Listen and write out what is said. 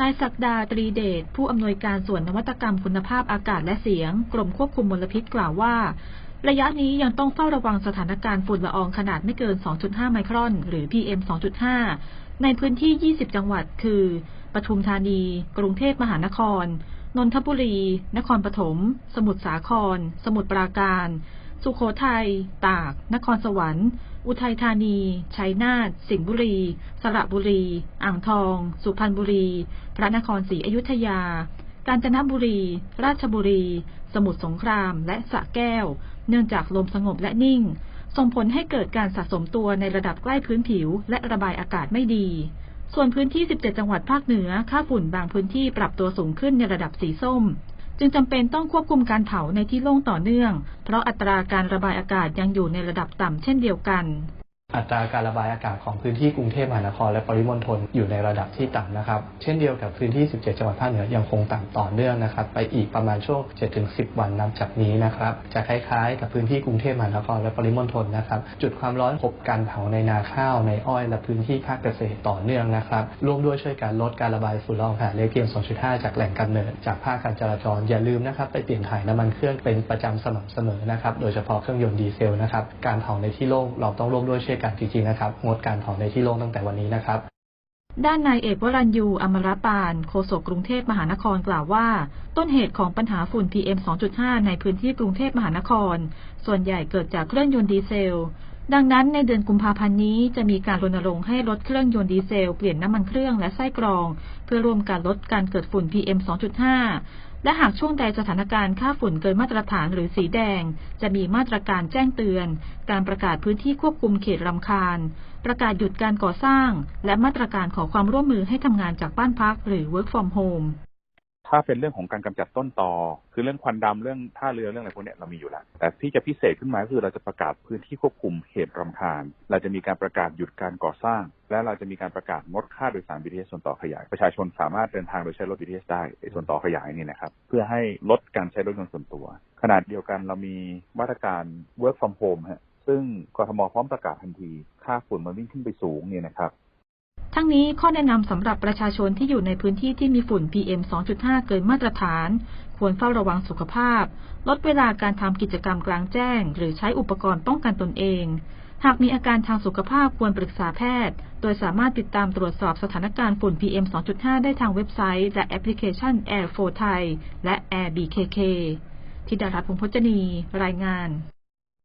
นายศักดาตรีเดชผู้อำนวยการส่วนนวัตกรรมคุณภาพอากาศและเสียง กรมควบคุมมลพิษกล่าวว่า ระยะนี้ยังต้องเฝ้าระวังสถานการณ์ฝุ่นละอองขนาดไม่เกิน 2.5 ไมครอน หรือ PM 2.5 ในพื้นที่ 20 จังหวัด คือ ปทุมธานี กรุงเทพมหานคร นนทบุรี นครปฐม สมุทรสาคร สมุทรปราการ สุโขทัย ตาก นครสวรรค์ อุทัยธานี ชัยนาท สิงห์บุรี สระบุรี อ่างทอง สุพรรณบุรี พระนครศรีอยุธยา กาญจนบุรี ราชบุรี สมุทรสงคราม และสระแก้ว เนื่องจากลมสงบและนิ่ง ส่งผลให้เกิดการสะสมตัวในระดับใกล้พื้นผิว และระบายอากาศไม่ดี ส่วนพื้นที่ 17 จังหวัดภาคเหนือ ค่าฝุ่นบางพื้นที่ปรับตัวสูงขึ้นในระดับสีส้ม จึงจำเป็นต้องควบคุมการเผาในที่โล่งต่อเนื่อง เพราะอัตราการระบายอากาศยังอยู่ในระดับต่ำเช่นเดียวกัน อัตราการระบายอากาศของพื้นที่กรุงเทพมหานครและปริมณฑลอยู่ในระดับที่ต่ำนะครับ เช่นเดียวกับพื้นที่ 17 จังหวัดภาคเหนือยังคงต่ำต่อเนื่องนะครับ ไปอีกประมาณช่วง 7-10 วันนับจากนี้นะครับ จะคล้ายๆ กับพื้นที่กรุงเทพมหานครและปริมณฑลนะครับ จุดความร้อนพบการเผาในนาข้าวในอ้อยและพื้นที่ภาคเกษตรต่อเนื่องนะครับ ร่วมด้วยช่วยการลดการระบายฝุ่นละอองขนาดเล็ก PM 2.5 จากแหล่งกำเนิด จากภาคการจราจรอย่าลืมนะครับไปเปลี่ยนถ่ายน้ำมันเครื่องเป็นประจำสม่ำเสมอนะครับ โดยเฉพาะเครื่องยนต์ดีเซลนะครับ การเผาในที่โล่งเราต้องร่วมด้วยช่วยกันจริงๆนะครับ งดการเผาในที่โล่งตั้งแต่วันนี้นะครับ ด้านนายเอกวรัญยูอมรปานโฆษกกรุงเทพมหานครกล่าวว่า ต้นเหตุของปัญหาฝุ่น PM 2.5 ในพื้นที่กรุงเทพมหานคร ส่วนใหญ่เกิดจากเครื่องยนต์ดีเซล ดังนั้นในเดือนกุมภาพันธ์นี้จะมีการรณรงค์ให้ลดเครื่องยนต์ดีเซล เปลี่ยนน้ำมันเครื่องและไส้กรอง เพื่อร่วมการลดการเกิดฝุ่น PM 2.5 และหากช่วงใดสถานการณ์ค่าฝุ่นเกินมาตรฐานหรือสีแดง จะมีมาตรการแจ้งเตือน การประกาศพื้นที่ควบคุมเขตรำคาญ ประกาศหยุดการก่อสร้าง และมาตรการขอความร่วมมือให้ทำงานจากบ้านพักหรือ work from home ถ้าเป็นเรื่องของการกำจัดต้นตอคือเรื่องควันดำเรื่องท่าเรือเรื่องอะไรพวกนี้เรามีอยู่แล้ว แต่ที่จะพิเศษขึ้นมาก็คือเราจะประกาศพื้นที่ควบคุมเหตุรำคาญ เราจะมีการประกาศหยุดการก่อสร้าง และเราจะมีการประกาศงดค่าโดยสาร BTS ส่วนต่อขยาย ประชาชนสามารถเดินทางโดยใช้รถ BTS ได้ส่วนต่อขยายนี่นะครับ เพื่อให้ลดการใช้รถยนต์ส่วนตัว ขนาดเดียวกันเรามีมาตรการ work from home ฮะซึ่งกทมพร้อมประกาศทันที ค่าฝุ่นมันวิ่งขึ้นไปสูงเนี่ยนะครับ ทั้งนี้ข้อแนะนำสำหรับประชาชนที่อยู่ในพื้นที่ที่มีฝุ่น PM 2.5 เกินมาตรฐาน ควรเฝ้าระวังสุขภาพ ลดเวลาการทำกิจกรรมกลางแจ้ง หรือใช้อุปกรณ์ป้องกันตนเอง หากมีอาการทางสุขภาพควรปรึกษาแพทย์ โดยสามารถติดตามตรวจสอบสถานการณ์ฝุ่น PM 2.5 ได้ทางเว็บไซต์ และแอปพลิเคชัน Air 4 Thai และ Air BKK ธิดารัตน์พงษ์พจนี รายงาน